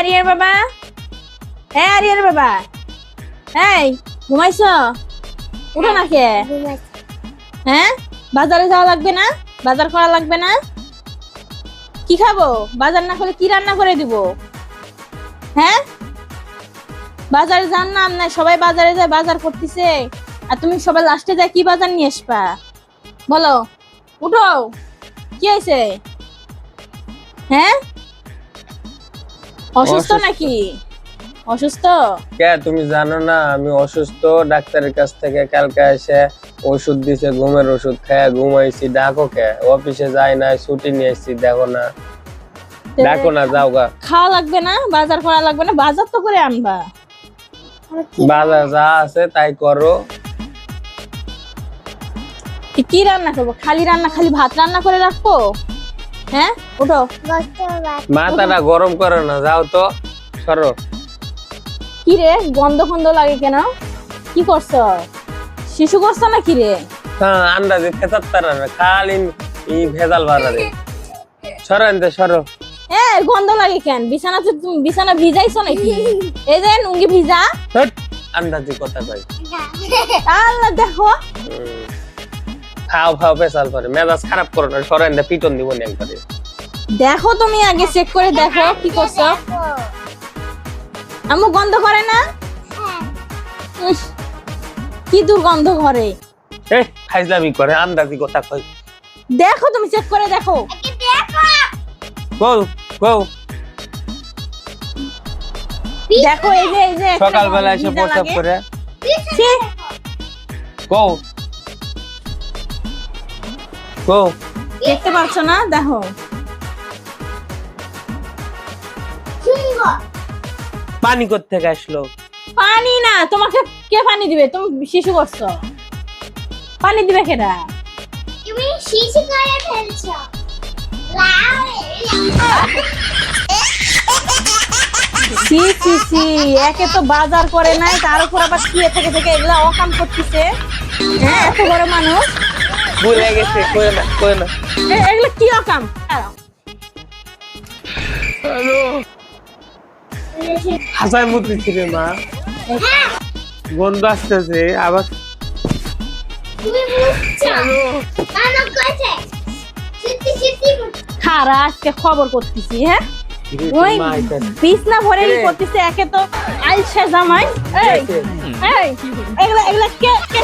আরিয়ার বাবা? হ্যাঁ আরিয়ার বাবা। এই ঘুমাইছ? উঠো না কে হ্যাঁ বাজারে যাওয়া লাগবে না? বাজার করা লাগবে না? কি খাব? বাজার না করে কি রান্না করে দিব? হ্যাঁ? বাজারে যান না না সবাই বাজারে যায় বাজার করতেছে। আর তুমি সবাই লাস্টে যায় কি বাজার নিয়ে আসবা? বলো। উঠো। কি হয়েছে? হ্যাঁ? অসুস্থ। নাকি? অসুস্থ? কে তুমি জানো না আমি অসুস্থ ডাক্তারের কাছ থেকে কালকে এসে ওষুধ দিছে ঘুমের ওষুধ খেয়ে ঘুমাইছি ডাকো কে? অফিসে যাই না ছুটি নিয়ে এসছি দেখো না। ডাকো না যাও গা। খাওয়া লাগবে না বাজার করা লাগবে না বাজার তো করে আনবা। বাজার যা আছে তাই করো। কি- কি রান্না করব? খালি রান্না খালি ভাত রান্না করে রাখব? হ্যাঁ? মাথাটা গরম করো না যাও তো সরো। কি রে গন্ধ গন্ধ লাগে কেন? কি করছ? শিশু করছ না কি রে? হ্যাঁ আন্দাজে ফেসার না খালি এই ভেজাল বাড়া রে সরো এনতে সরো। এ গন্ধ লাগে কেন? বিছানাতে তুমি বিছানা ভিজাইছো নাকি? এই যে নুঙ্গি ভিজা। হট, আন্দাজি কথা কই আল্লাহ দেখো। খাও খাও পেশাল করে। মেজাজ খারাপ করো না সরো এনতে পিটন দিব না একবারে। দেখো তুমি আগে চেক করে দেখো কি করছ। আমু গন্ধ করে না? কি দুর্গন্ধ ঘরে। এই ফাইজলামি করে আন্দাজি কথা কই দেখো তুমি চেক করে দেখো। গো গো দেখো এই যে এই যে সকালবেলা এসে ভিজা প্রসাব করে। গো গো। দেখতে পাচ্ছ না? দেখো। পানি থেকে আসলো? পানি না তোমাকে কে পানি দিবে? তুমি শিশু করছ। পানি দিবে কেডা? তুমি শিশু করে ফেলছো। সি সি সি একে তো বাজার করে নাই তার উপর আবার শুয়ে থেকে থেকে এগুলা অকাম করতেছে। হ্যাঁ এত বড় মানুষ। ভুলে গেছে কই না কই না। এ- এগুলো কি অকাম রে মা। গন্ধ আসতেছে আবার খারা আজকে খবর করতেছি হ্যাঁ? ওই। বিছনা ভরে। করতেছে একে তো আলসা জামাই। এই এই এগুলা এগুলা কে কে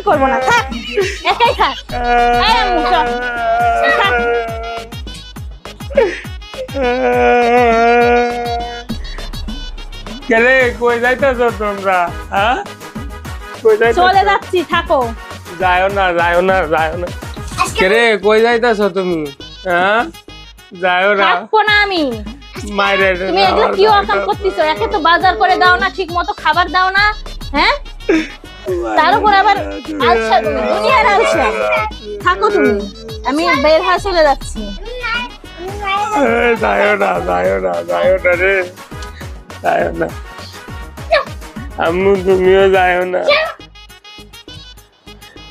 ঘরই করব না থাক। একাই থাক। চল। কই যাইতাছো তোমরা? হ্যাঁ? চলে যাচ্ছি থাকো। যাও না যাও না যাও না। কেরে কই যাইতাছো তুমি? হ্যাঁ? যাও না। থাকব না আমি। মাইরে তুমি এগুলো কি অকাম করতেছো? একে তো বাজার করে দাও না ঠিক মতো খাবার দাও না হ্যাঁ? তার উপর আবার আলসা তুমি দুনিয়ার আলসা। থাকো তুমি আমি বের হয়ে চলে যাচ্ছি। যাও না যাও না যাও না রে যাও না আম্মু তুমিও যাও না।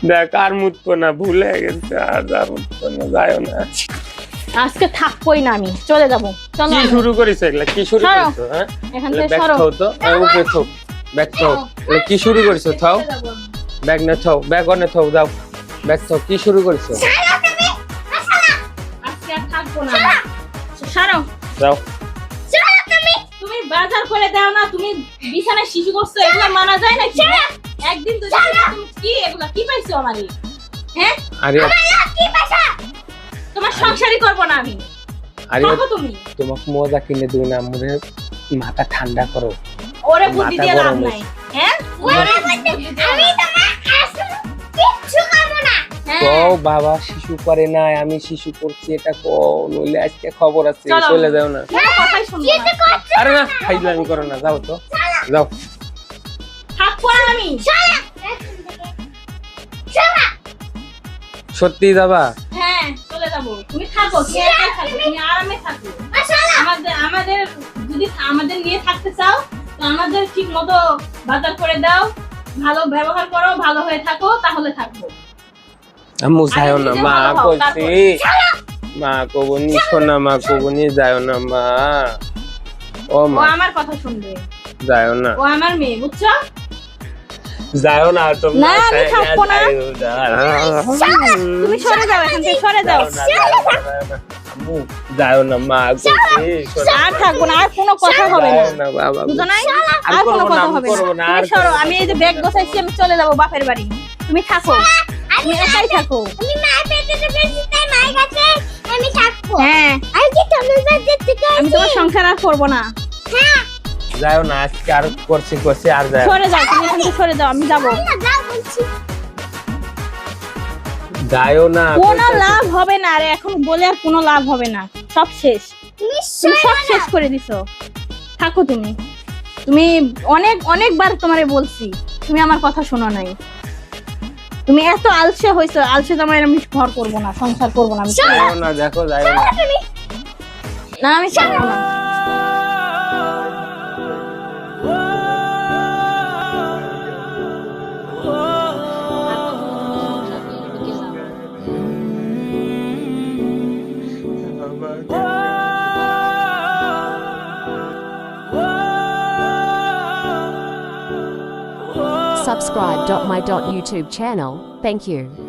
দেখ আর মুতবো না ভুলে গেছে আর আর মুতবো না যাও না। আজকে থাকবোই না আমি চলে যাব। চলো কি শুরু করিস এগুলা? কি শুরু। করিস হ্যাঁ? এখান থেকে সরো। তো উপরে ব্যাগ থাও কি শুরু থাও। ব্যাগ না থাও। ব্যাগ অনে থাও যাও। ব্যাগ থাও কি শুরু করিস আজকে আর থাকব না সারো। যাও। তুমি বাজার করে দাও না তুমি বিছানায় শিশু করছ এগুলো মানা যায় না একদিন তো কি এগুলো কি পাইছো আমারই হ্যাঁ? আরে তোমার সংসারই করব না আমি। আরে তুমি। তোমাকে মজা কিনে দিই না মাথা ঠান্ডা করো। ওরে বুদ্ধি দিয়ে লাভ নাই। হ্যাঁ? আমি তোমার কিচ্ছু করব না। হ্যাঁ। কও বাবা শিশু করে নাই আমি শিশু করছি এটা কও নইলে আজকে খবর আছে চলে। যাও না। আরে না ফাইজলামি করো না যাও তো। যাও। আমি। চলা। চলা। সত্যি যাবা? হ্যাঁ চলে যাব। তুমি থাকো তুমি আরামে আমাদের আমাদের যদি আমাদের নিয়ে থাকতে চাও আমাদের ঠিক মতো বাজার করে দাও ভালো ব্যবহার করো ভালো হয়ে থাকো তাহলে থাকব। আম্মু যাও না মা কইছি। মা কবনি শোনা মা কবনি যাও না মা। ও ও মা। আমার কথা শুনবে। যাও না। ও আমার মেয়ে বুঝছ? যাও না তোমরা না, আমি থাকব না। তুমি সরে যাও এখান থেকে সরে যাও। যাও না মা আর থাকব না আর কোনো কথা হবে না। বাবা। আর কোনো কথা হবে না, সরো আমি এই যে ব্যাগ গোছাইছি আমি চলে যাব বাপের বাড়ি। তুমি থাকো। তুমি একাই থাকো। আমি মায়ের পেটে তাই মায়ের কাছে আমি থাকব। হ্যাঁ। আমি কি তোমার বাড়িতে থেকে আমি তোমার সংসার আর করব না। হ্যাঁ। যাও না আজকে আর করছি করছি আর যাও সরে যাও তুমি এখান থেকে সরে যাও আমি যাব। না যাও বলছি। যাও না কোনো লাভ হবে না আরে এখন বলে আর কোনো লাভ হবে না। সব শেষ। তুমি সব শেষ করে দিছো। থাকো তুমি। তুমি অনেক অনেকবার তোমারে বলছি তুমি আমার কথা শোনো নাই। তুমি এত আলসে হয়েছো আলসে তোমার আমি ঘর করব না সংসার করব না আমি না দেখো যাও না। না আমি না। subscribe.my.youtube channel. Thank you.